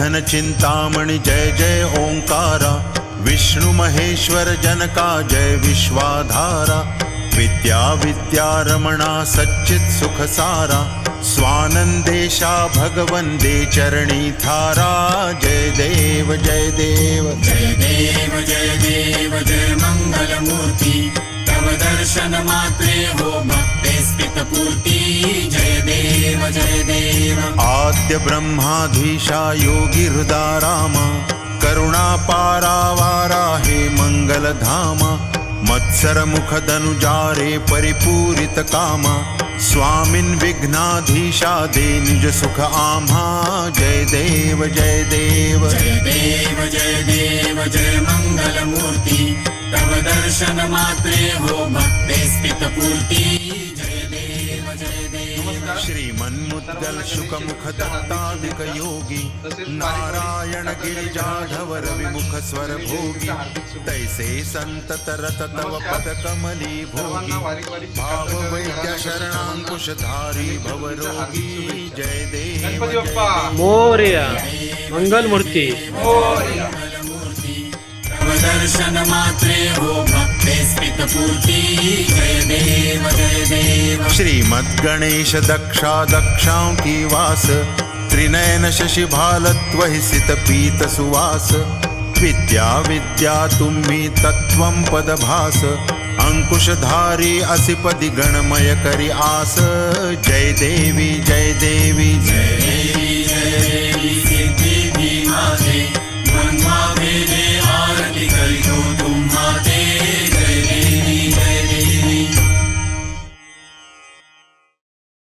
सच्चिद्धन चिंतामणि जय जय ओंकारा। विष्णु महेश्वर जनका, जय विश्वाधारा। विद्या विद्यारमणा, सच्चित सुख सारा स्वानंदेशा भगवंदे चरणी थारा। जय देव जय देव। जय देव जय देव, जय मङ्गलमूर्ति तव दर्शन मात्रे हो भक्ते जय देव आद्य ब्रह्माधीशा योगी हृदा रामा करुणा हे मङ्गलधाम मत्सरमुखदनुजारे मुख स्वामिन् परिपूरित कामा स्वामिन विघ्नाधीशा दे निज सुख आम्हा जय देव जय देव। जय देव जय देव जय मङ्गलमूर्ति तव दर्शन मात्रे हो भक्ते स्मितपूर्ति श्रीमन्मुद्गल शुकमुख दत्तादिक योगी नारायण गिरिजाधवर विमुख स्वर भोगी तैसे संतत रत तव पद कमली भोगी भाव वैद्य शरणांकुश धारी भव रोगी जय देव गणपती जय बाप्पा मोर्या मंगलमूर्ती दर्शन मात्रे हो भक्ते स्मितपूर्ति जय देव जय देव। श्रीमद्गणेश दक्षा दक्षां की वास। त्रिनयन शशि भालत्व सित पीत सुवास। विद्या विद्या तुम्ही तत्वं पदभास। अंकुशधारी असिपदि गणमय करी आस। जय देवी जय देवी। जय देवी जय देवी।